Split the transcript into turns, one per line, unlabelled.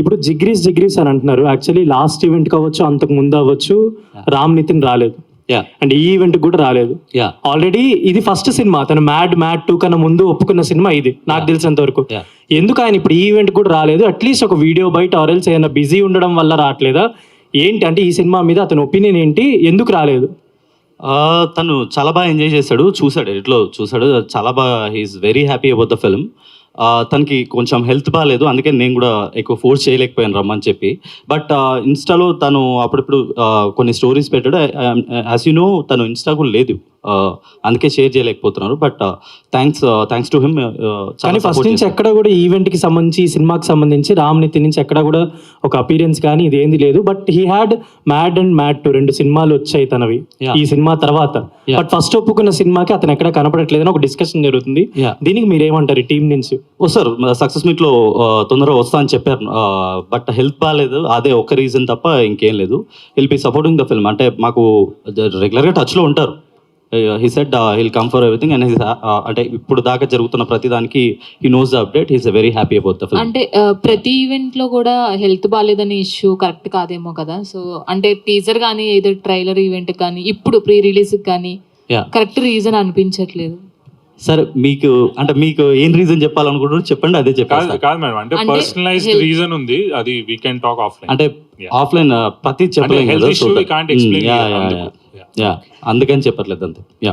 ఇప్పుడు జిగ్రీస్ జిగ్రీస్ అని అంటున్నారు. యాక్చువల్లీ లాస్ట్ ఈవెంట్ కావచ్చు అంతకు ముందు అవ్వచ్చు రామ్ నితిన్ రాలేదు.
యా
అండ్ ఈ ఈవెంట్ కూడా రాలేదు.
యా
ఆల్రెడీ ఇది ఫస్ట్ సినిమా. తను మ్యాడ్ మ్యాడ్ టూ కన్నా ముందు ఒప్పుకున్న సినిమా ఇది. నాకు తెలిసినంత వరకు. ఎందుకు ఆయన ఇప్పుడు ఈ ఈవెంట్ కూడా రాలేదు? అట్లీస్ట్ ఒక వీడియో బయట ఆరెల్స్ ఏదైనా బిజీ ఉండడం వల్ల రావట్లేదా? ఏంటి అంటే ఈ సినిమా మీద అతని ఒపీనియన్ ఏంటి? ఎందుకు రాలేదు?
తను చాలా బాగా ఎంజాయ్ చేశాడు. చూశాడు ఎడిట్లో చూశాడు. చాలా బాగా he is very happy about the film తనకి కొంచెం హెల్త్ బాగాలేదు అందుకే నేను కూడా ఎక్కువ ఫోర్స్ చేయలేకపోయాను రమ్మని చెప్పి. బట్ ఇన్స్టాలో తను అప్పుడప్పుడు కొన్ని స్టోరీస్ పెట్టాడు. యాజ్ యూ నో తను ఇన్స్టా కూడా లేదు. అందుకే షేర్ చేయలేకపోతున్నారు. But thanks thanks to him
కానీ ఫస్ట్ నుంచి ఎక్కడ కూడా ఈవెంట్కి సంబంధించి ఈ సినిమాకి సంబంధించి రామ్ నితిన్ నుంచి ఎక్కడ కూడా ఒక అపీరియన్స్ కానీ ఇదేంది లేదు. But he had Mad and Mad two రెండు సినిమాలు వచ్చాయి తనవి. ఈ సినిమా తర్వాత. బట్ ఫస్ట్ ఒప్పుకున్న సినిమాకి అతను ఎక్కడ కనపడట్లేదని ఒక డిస్కషన్ జరుగుతుంది. దీనికి మీరేమంటారు ఈ టీం నుంచి?
వస్తారు సక్సెస్ మీట్లో తొందరగా వస్తా అని చెప్పారు. బట్ హెల్త్ బాగాలేదు అదే ఒక రీజన్ తప్ప ఇంకేం లేదు. Will be supporting the film అంటే మాకు రెగ్యులర్గా టచ్లో ఉంటారు. He said he'll come for everything and అంటే ఇప్పుడు దాకా జరుగుతున్న ప్రతి దానికి he knows the update he's very happy about the film
అంటే ప్రతి ఈవెంట్లో కూడా హెల్త్ బాగాలేదనే ఇష్యూ కరెక్ట్ కాదేమో కదా. సో అంటే టీజర్ కానీ ఏదో ట్రైలర్ ఈవెంట్ కానీ ఇప్పుడు ప్రీ రిలీజ్ కానీ
యా
కరెక్ట్ రీజన్ అనిపించట్లేదు.
సరే మీకు అంటే మీకు ఏం రీజన్ చెప్పాలనుకుంటున్నారు చెప్పండి అదే చెప్పాలి
కాదు మేడం అంటే
health-
రీజన్ ఉంది అది వీ కెన్ టాక్ ఆఫ్లైన్
అంటే. ఆఫ్లైన్ ప్రతి చెప్పలేం యా అందుకని చెప్పట్లేదు అంతే. యా.